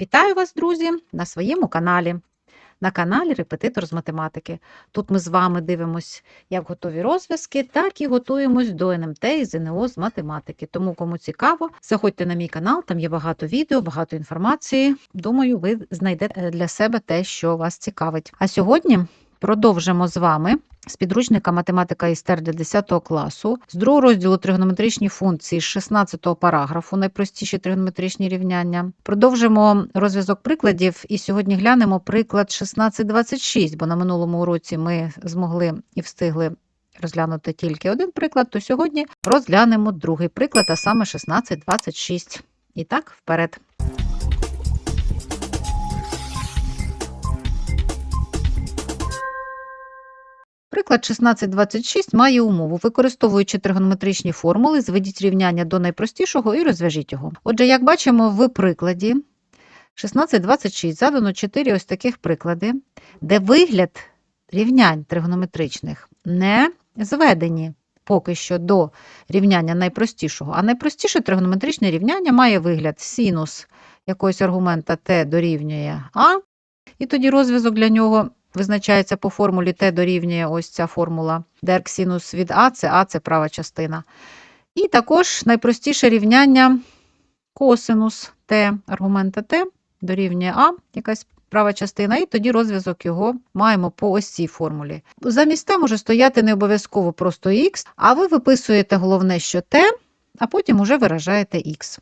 Вітаю вас, друзі, на своєму каналі. На каналі Репетитор з математики. Тут ми з вами дивимося як готові розв'язки, так і готуємось до НМТ і ЗНО з математики. Тому, кому цікаво, заходьте на мій канал, там є багато відео, багато інформації. Думаю, ви знайдете для себе те, що вас цікавить. А сьогодні продовжимо з вами з підручника математика і стер для 10 класу, з другого розділу тригонометричні функції з 16 параграфу, найпростіші тригонометричні рівняння. Продовжимо розв'язок прикладів, і сьогодні глянемо приклад 1626, бо на минулому уроці ми змогли і встигли розглянути тільки один приклад, то сьогодні розглянемо другий приклад, а саме 1626. І так, вперед. Приклад 1626 має умову. Використовуючи тригонометричні формули, зведіть рівняння до найпростішого і розв'яжіть його. Отже, як бачимо в прикладі 1626 задано 4 ось таких приклади, де вигляд рівнянь тригонометричних не зведені поки що до рівняння найпростішого. А найпростіше тригонометричне рівняння має вигляд синус якогось аргумента t дорівнює А, і тоді розв'язок для нього визначається по формулі t дорівнює ось ця формула, де арксинус від А, це А, це права частина. І також найпростіше рівняння косинус t, аргумента t дорівнює А, якась права частина, і тоді розв'язок його маємо по ось цій формулі. Замість t може стояти не обов'язково просто х, а ви виписуєте головне, що t, а потім уже виражаєте х.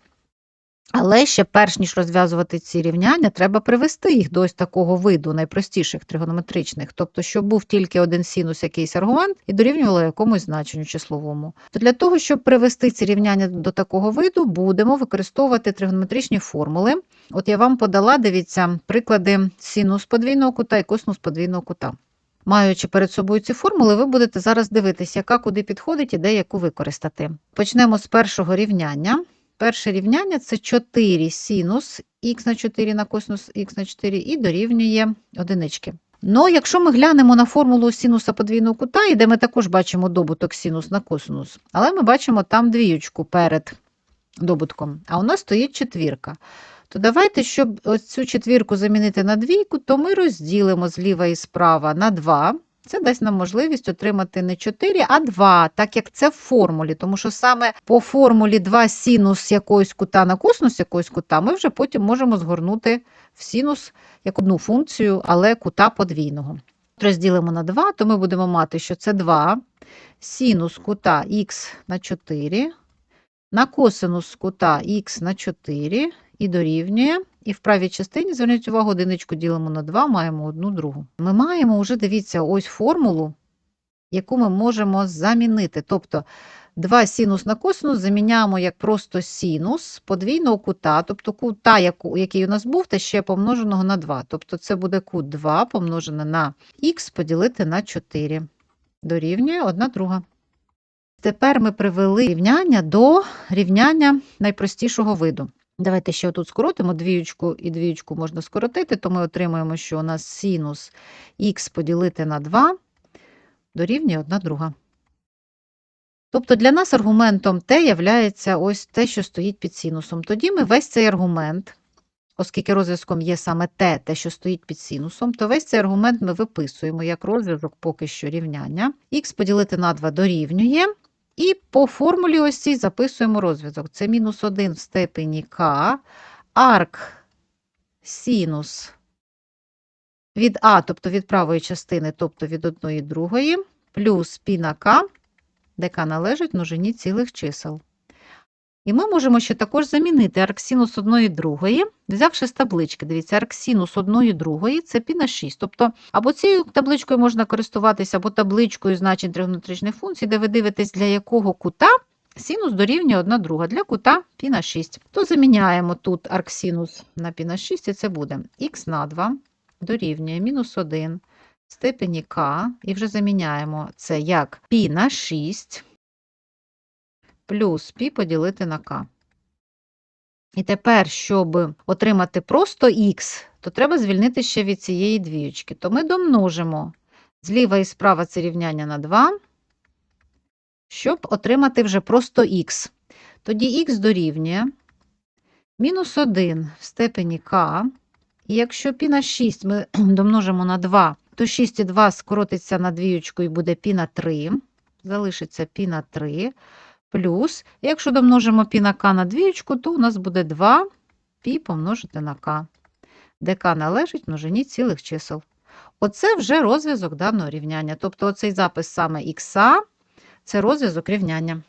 Але ще перш ніж розв'язувати ці рівняння, треба привести їх до ось такого виду найпростіших тригонометричних, тобто, щоб був тільки один синус, якийсь аргумент, і дорівнювало якомусь значенню числовому. То для того, щоб привести ці рівняння до такого виду, будемо використовувати тригонометричні формули. От я вам подала, дивіться, приклади синус подвійного кута і косинус подвійного кута. Маючи перед собою ці формули, ви будете зараз дивитися, яка куди підходить і де яку використати. Почнемо з першого рівняння. Перше рівняння це 4 синус х на 4 на косинус х на 4 і дорівнює одинички. Ну, якщо ми глянемо на формулу синуса подвійного кута, і де ми також бачимо добуток синус на косинус, але ми бачимо там двіючку перед добутком, а у нас стоїть четвірка. То давайте, щоб цю четвірку замінити на двійку, то ми розділимо зліва і справа на 2. Це дасть нам можливість отримати не 4, а 2, так як це в формулі. Тому що саме по формулі 2 синус якогось кута на косинус якогось кута, ми вже потім можемо згорнути в синус як одну функцію, але кута подвійного. Розділимо на 2, то ми будемо мати, що це 2 синус кута х на 4, на косинус кута х на 4 і дорівнює. І в правій частині, зверніть увагу, одиничку ділимо на 2, маємо одну другу. Ми маємо вже, дивіться, ось формулу, яку ми можемо замінити. Тобто 2 синус на косинус заміняємо як просто синус подвійного кута, тобто кута, який у нас був, та ще помноженого на 2. Тобто це буде кут 2 помножене на х поділити на 4. Дорівнює 1 друга. Тепер ми привели рівняння до рівняння найпростішого виду. Давайте ще тут скоротимо двіючку і двіючку можна скоротити, то ми отримуємо, що у нас синус х поділити на 2 дорівнює 1 друга. Тобто для нас аргументом t являється ось те, що стоїть під синусом. Тоді ми весь цей аргумент, оскільки розв'язком є саме те, те, що стоїть під синусом, то весь цей аргумент ми виписуємо як розв'язок поки що рівняння. х поділити на 2 дорівнює. І по формулі ось цій записуємо розв'язок. Це мінус 1 в степені k, арк синус від А, тобто від правої частини, тобто від одної другої, плюс пі на К, де К належить множині цілих чисел. І ми можемо ще також замінити арксинус 1 другої, взявши з таблички. Дивіться, арксинус 1 другої це пі на 6. Тобто, або цією табличкою можна користуватися, або табличкою значень тригонометричних функцій, де ви дивитесь, для якого кута синус дорівнює 1 друга для кута пі на 6. То заміняємо тут арксинус на пі на 6, і це буде х на 2 дорівнює мінус 1 в степені К, і вже заміняємо це як пі на 6 плюс π поділити на k. І тепер, щоб отримати просто х, то треба звільнити ще від цієї двіючки. То ми домножимо зліва і справа це рівняння на 2, щоб отримати вже просто х. Тоді х дорівнює мінус 1 в степені k. І якщо пі на 6 ми домножимо на 2, то 6 і 2 скоротиться на двіючку і буде пі на 3, залишиться пі на 3. Плюс, якщо домножимо π на k на двічку, то у нас буде 2 π помножити на k, де k належить множині цілих чисел. Оце вже розв'язок даного рівняння. Тобто оцей запис саме х – це розв'язок рівняння.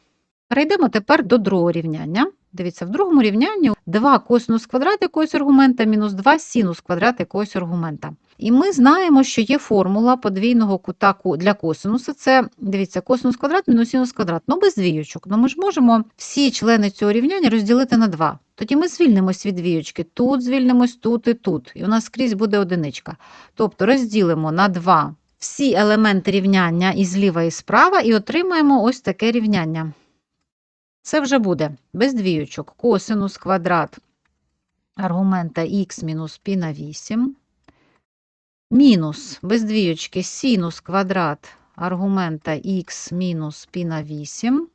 Перейдемо тепер до другого рівняння. Дивіться, в другому рівнянні 2 косинус квадрат якогось аргумента мінус 2 синус квадрат якогось аргумента. І ми знаємо, що є формула подвійного кута для косинуса. Це, дивіться, косинус квадрат мінус синус квадрат. Ну, без двійочок. Ну, ми ж можемо всі члени цього рівняння розділити на 2. Тоді ми звільнимось від двійочки. Тут звільнимось, тут і тут. І у нас скрізь буде одиничка. Тобто розділимо на 2 всі елементи рівняння і зліва, і справа, і отримаємо ось таке рівняння. Це вже буде без двійочок. Косинус квадрат аргумента х мінус π на 8. Мінус без двійочки синус квадрат аргумента х мінус π на 8.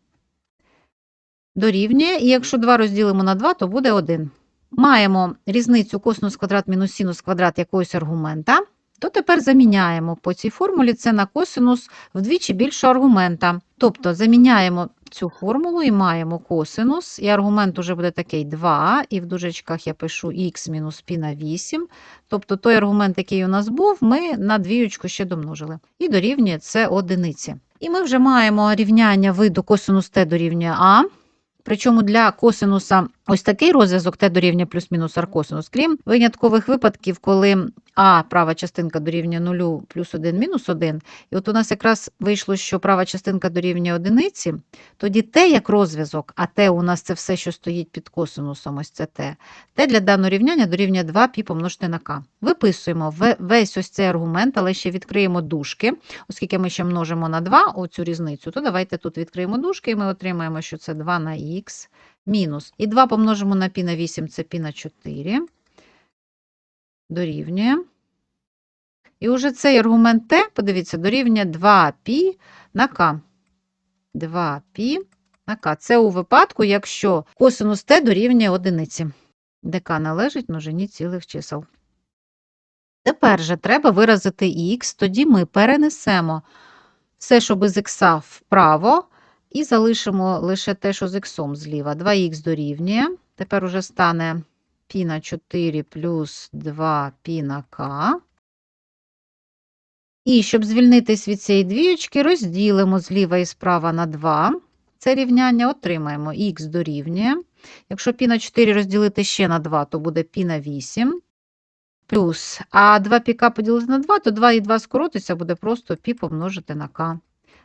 Дорівнює, і якщо 2 розділимо на 2, то буде 1. Маємо різницю косинус квадрат мінус синус квадрат якогось аргумента, то тепер заміняємо по цій формулі це на косинус вдвічі більшого аргумента. Тобто заміняємо цю формулу і маємо косинус, і аргумент уже буде такий 2, і в дужечках я пишу х мінус π на 8. Тобто той аргумент, який у нас був, ми на двіючку ще домножили. І дорівнює це одиниці. І ми вже маємо рівняння виду косинус t дорівнює а. Причому для косинуса ось такий розв'язок t дорівнює плюс-мінус аркосинус, крім виняткових випадків, коли а права частинка дорівнює 0 плюс 1 мінус 1. І от у нас якраз вийшло, що права частинка дорівнює одиниці, тоді t як розв'язок, а t у нас це все, що стоїть під косинусом, ось це t. t для даного рівняння дорівнює 2 π помножити на k. Виписуємо весь ось цей аргумент, але ще відкриємо дужки, оскільки ми ще множимо на 2 оцю різницю, то давайте тут відкриємо дужки, і ми отримаємо, що це 2 на х мінус. І 2 помножимо на пі на 8, це пі на 4. Дорівнює. І уже цей аргумент Т, подивіться, дорівнює 2π на К. 2π на К. Це у випадку, якщо косинус Т дорівнює одиниці, де К належить множині цілих чисел. Тепер же треба виразити х, тоді ми перенесемо все, що без х вправо. І залишимо лише те, що з іксом зліва. 2х дорівнює. Тепер уже стане піна 4 плюс 2 піна k. І щоб звільнитись від цієї двієчки, розділимо зліва і справа на 2. Це рівняння отримаємо х дорівнює. Якщо піна 4 розділити ще на 2, то буде піна 8. Плюс, а 2 піка поділити на 2, то 2 і 2 скоротиться, буде просто пі помножити на k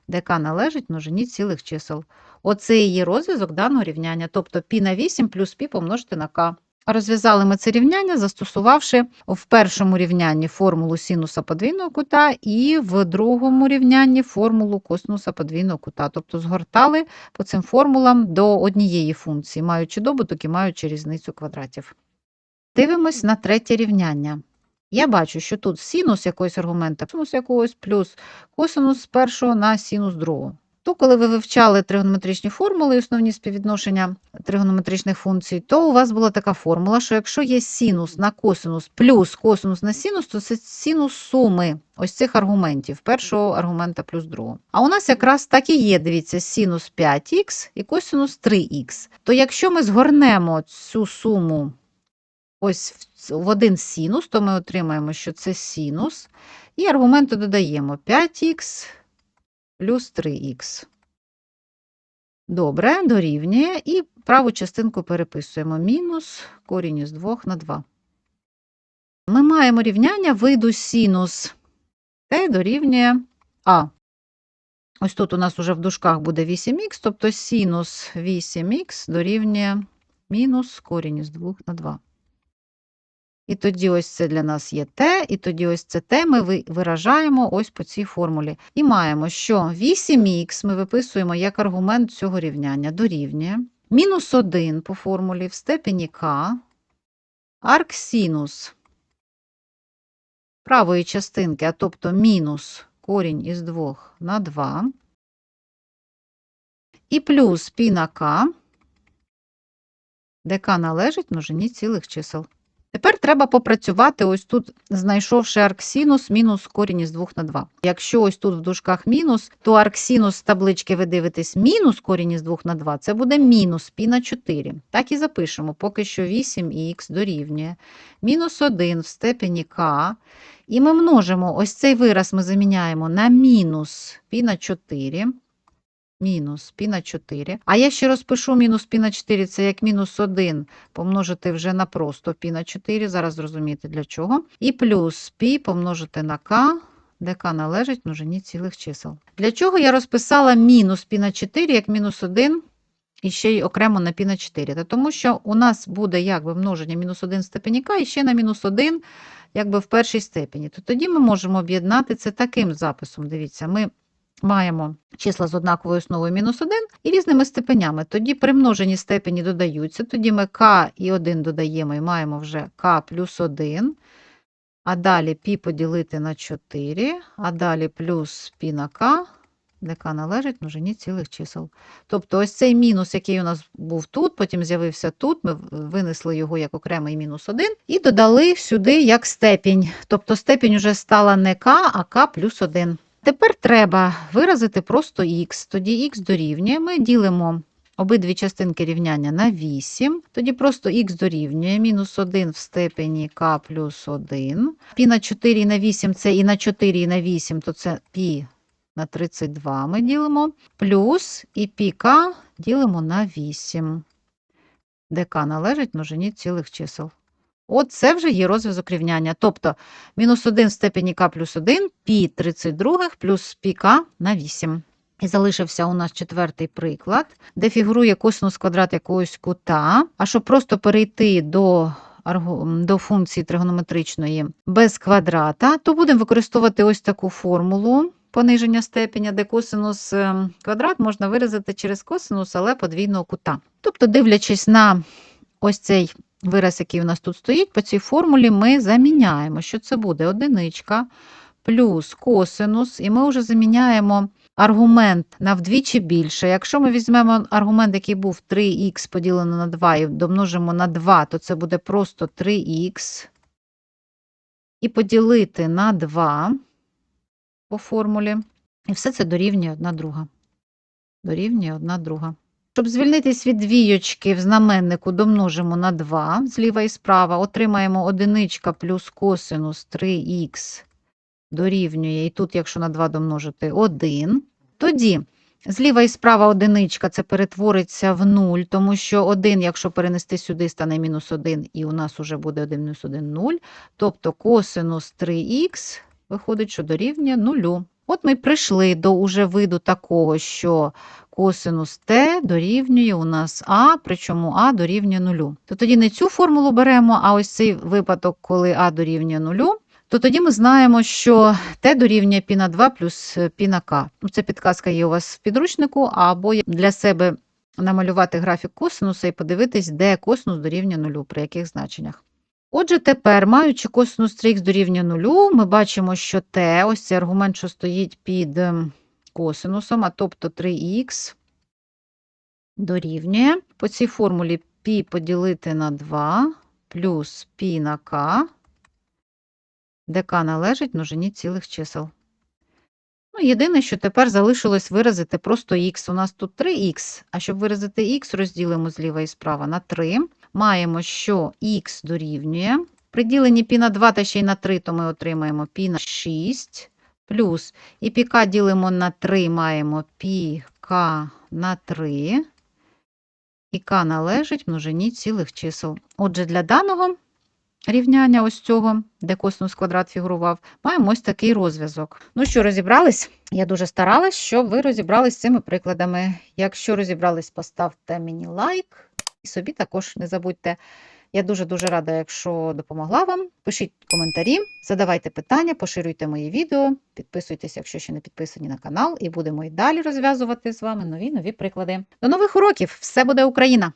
k належить множині цілих чисел. Оце і є розв'язок даного рівняння, тобто π на 8 плюс π помножити на k. Розв'язали ми це рівняння, застосувавши в першому рівнянні формулу синуса подвійного кута і в другому рівнянні формулу косинуса подвійного кута. Тобто згортали по цим формулам до однієї функції, маючи добуток і маючи різницю квадратів. Дивимось на третє рівняння. Я бачу, що тут синус якогось аргумента, синус якогось плюс косинус першого на синус другого. То, коли ви вивчали тригонометричні формули і основні співвідношення тригонометричних функцій, то у вас була така формула, що якщо є синус на косинус плюс косинус на синус, то це синус суми ось цих аргументів, першого аргумента плюс другого. А у нас якраз так і є, дивіться, синус 5х і косинус 3х. То якщо ми згорнемо цю суму ось в- один синус, то ми отримаємо, що це синус, і аргументи додаємо 5х плюс 3х. Добре, дорівнює. І праву частинку переписуємо. Мінус корінь із 2 на 2. Ми маємо рівняння виду синус t дорівнює а. Ось тут у нас уже в дужках буде 8х, тобто синус 8х дорівнює мінус корінь із 2 на 2. І тоді ось це для нас є t, і тоді ось це t ми виражаємо ось по цій формулі. І маємо, що 8х ми виписуємо як аргумент цього рівняння дорівнює мінус 1 по формулі в степені k, арксинус правої частинки, а тобто мінус корінь із 2 на 2, і плюс π на k ДК належить множині цілих чисел. Тепер треба попрацювати ось тут, знайшовши арксінус мінус корінь із 2 на 2. Якщо ось тут в дужках мінус, то арксінус з таблички ви дивитесь мінус корінь із 2 на 2, це буде мінус пі на 4. Так і запишемо, поки що 8х дорівнює мінус 1 в степені k. І ми множимо ось цей вираз ми заміняємо на мінус пі на 4. Мінус пі на 4. А я ще розпишу мінус пі на 4, це як мінус 1 помножити вже на просто пі на 4, зараз зрозумієте для чого. І плюс пі помножити на де k належить множині цілих чисел. Для чого я розписала мінус пі на 4, як мінус 1, і ще й окремо на пі на 4? Та тому що у нас буде якби множення мінус 1 в степені k і ще на мінус 1 якби в першій степені. То тоді ми можемо об'єднати це таким записом. Дивіться, ми маємо числа з однаковою основою мінус 1 і різними степенями. Тоді при множенні степені додаються, тоді ми k і 1 додаємо і маємо вже k плюс 1, а далі π поділити на 4, а далі плюс π на k, де k належить множині цілих чисел. Тобто ось цей мінус, який у нас був тут, потім з'явився тут, ми винесли його як окремий мінус 1 і додали сюди як степінь. Тобто степінь вже стала не k, а k плюс 1. Тепер треба виразити просто х. Тоді х дорівнює. Ми ділимо обидві частинки рівняння на 8. Тоді просто х дорівнює мінус 1 в степені k плюс 1. Пі на 4 і на 8 це і на 4 і на 8, то це пі на 32 ми ділимо. Плюс і пі ділимо на 8. Де k належить множині цілих чисел. От це вже є розв'язок рівняння. Тобто мінус 1 в степені k плюс 1, пі 32 плюс пі k на 8. І залишився у нас четвертий приклад, де фігурує косинус квадрат якогось кута. А щоб просто перейти до, до функції тригонометричної без квадрата, то будемо використовувати ось таку формулу пониження степеня, де косинус е, квадрат можна виразити через косинус, але подвійного кута. Тобто, дивлячись на ось цей вираз, який у нас тут стоїть, по цій формулі ми заміняємо, що це буде одиничка плюс косинус, і ми вже заміняємо аргумент на вдвічі більше. Якщо ми візьмемо аргумент, який був 3х поділено на 2 і домножимо на 2, то це буде просто 3х. І поділити на 2 по формулі. І все це дорівнює одна друга. Дорівнює одна друга. Щоб звільнитись від двійочки в знаменнику домножимо на 2 зліва і справа, отримаємо одиничка плюс косинус 3х дорівнює, і тут, якщо на 2 домножити, 1. Тоді зліва і справа одиничка це перетвориться в 0, тому що 1, якщо перенести сюди, стане мінус 1, і у нас уже буде 1 мінус 1 0. Тобто косинус 3х виходить, що дорівнює 0. От ми прийшли до уже виду такого, що косинус t дорівнює у нас а, причому а дорівнює 0. То тоді не цю формулу беремо, а ось цей випадок, коли а дорівнює 0, то тоді ми знаємо, що t дорівнює π на 2 плюс π на k. Ну, Це підказка є у вас в підручнику, або для себе намалювати графік косинуса і подивитись, де косинус дорівнює 0, при яких значеннях. Отже, тепер, маючи косинус 3х дорівнює 0, ми бачимо, що t, ось цей аргумент, що стоїть під косинусом, а тобто 3х дорівнює. По цій формулі π поділити на 2 плюс π на k, де k належить множині цілих чисел. Ну, Єдине, що тепер залишилось виразити просто х. У нас тут 3х, а щоб виразити х, розділимо зліва і справа на 3. Маємо, що х дорівнює. При діленні пі на 2 та ще й на 3, то ми отримаємо пі на 6 плюс і пі ділимо на 3, маємо пі к на 3 і належить множині цілих чисел. Отже, для даного рівняння ось цього, де косинус квадрат фігурував, маємо ось такий розв'язок. Ну що, розібрались? Я дуже старалась, щоб ви розібрались з цими прикладами. Якщо розібрались, поставте мені лайк. І собі також не забудьте. Я дуже-дуже рада, якщо допомогла вам. Пишіть коментарі, задавайте питання, поширюйте мої відео, підписуйтесь, якщо ще не підписані на канал, і будемо і далі розв'язувати з вами нові нові приклади. До нових уроків! Все буде Україна!